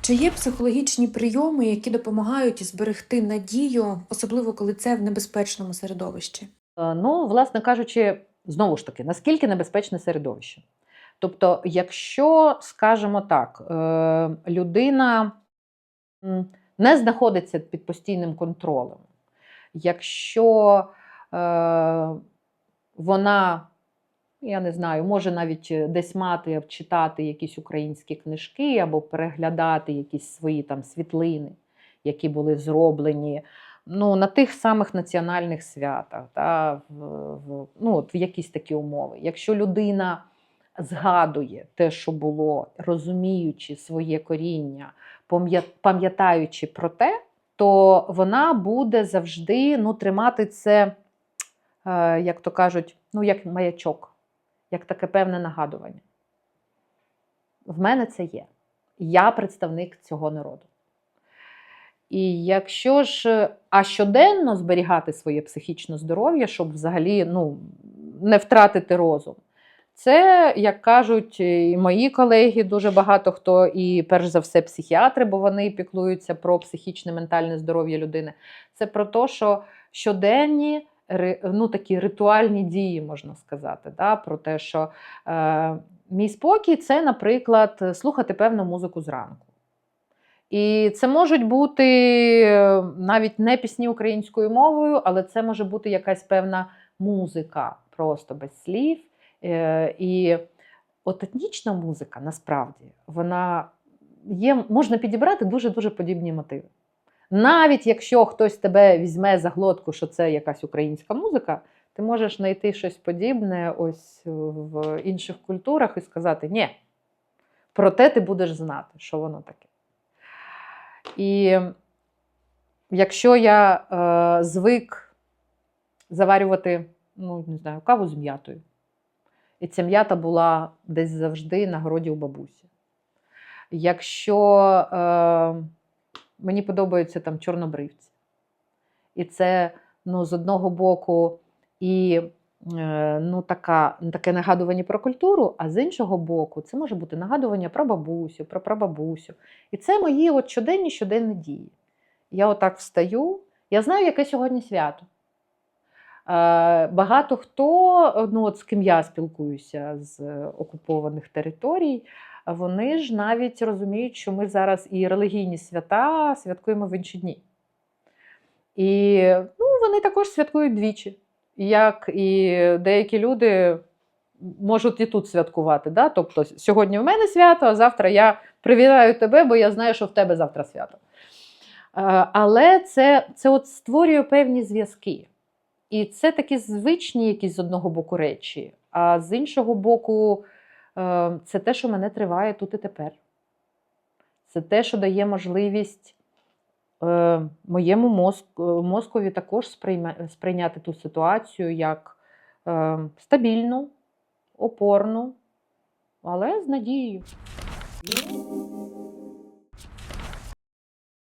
Чи є психологічні прийоми, які допомагають зберегти надію, особливо коли це в небезпечному середовищі? Е, Ну, власне кажучи, знову ж таки, наскільки небезпечне середовище? Тобто, якщо, скажімо так, е, людина не знаходиться під постійним контролем, якщо е, вона, я не знаю, може навіть десь мати, читати якісь українські книжки або переглядати якісь свої там світлини, які були зроблені ну, на тих самих національних святах, та, в, в, ну, от в якісь такі умови. Якщо людина згадує те, що було, розуміючи своє коріння, пам'ятаючи про те, то вона буде завжди ну, тримати це, е, як то кажуть, ну, як маячок, як таке певне нагадування. В мене це є. Я представник цього народу. І якщо ж а щоденно зберігати своє психічне здоров'я, щоб взагалі ну, не втратити розум, це, як кажуть і мої колеги, дуже багато хто, і перш за все психіатри, бо вони піклуються про психічне ментальне здоров'я людини. Це про те, що щоденні ну, такі ритуальні дії, можна сказати, да, про те, що е, мій спокій це, наприклад, слухати певну музику зранку. І це можуть бути е, навіть не пісні українською мовою, але це може бути якась певна музика, просто без слів. Е, І от етнічна музика насправді вона є, можна підібрати дуже-дуже подібні мотиви. Навіть якщо хтось тебе візьме за глотку, що це якась українська музика, ти можеш знайти щось подібне ось в інших культурах і сказати: ні, проте ти будеш знати, що воно таке. І якщо я е, звик заварювати, ну, не знаю, каву з м'ятою, і ця м'ята була десь завжди на городі у бабусі. Якщо е, мені подобаються там чорнобривці, і це ну, з одного боку і е, ну, така, таке нагадування про культуру, а з іншого боку, це може бути нагадування про бабусю, про прабабусю. І це мої от щоденні щоденні дії. Я отак встаю, я знаю, яке сьогодні свято. Е, Багато хто, ну от з ким я спілкуюся з е, окупованих територій, вони ж навіть розуміють, що ми зараз і релігійні свята святкуємо в інші дні. І ну, вони також святкують двічі. Як і деякі люди можуть і тут святкувати. Да? Тобто сьогодні в мене свято, а завтра я привітаю тебе, бо я знаю, що в тебе завтра свято. Е, Але це, це от створює певні зв'язки. І це такі звичні якісь з одного боку речі, а з іншого боку, це те, що мене триває тут і тепер. Це те, що дає можливість е, моєму мозку, мозкові також сприйняти ту ситуацію як е, стабільну, опорну, але з надією.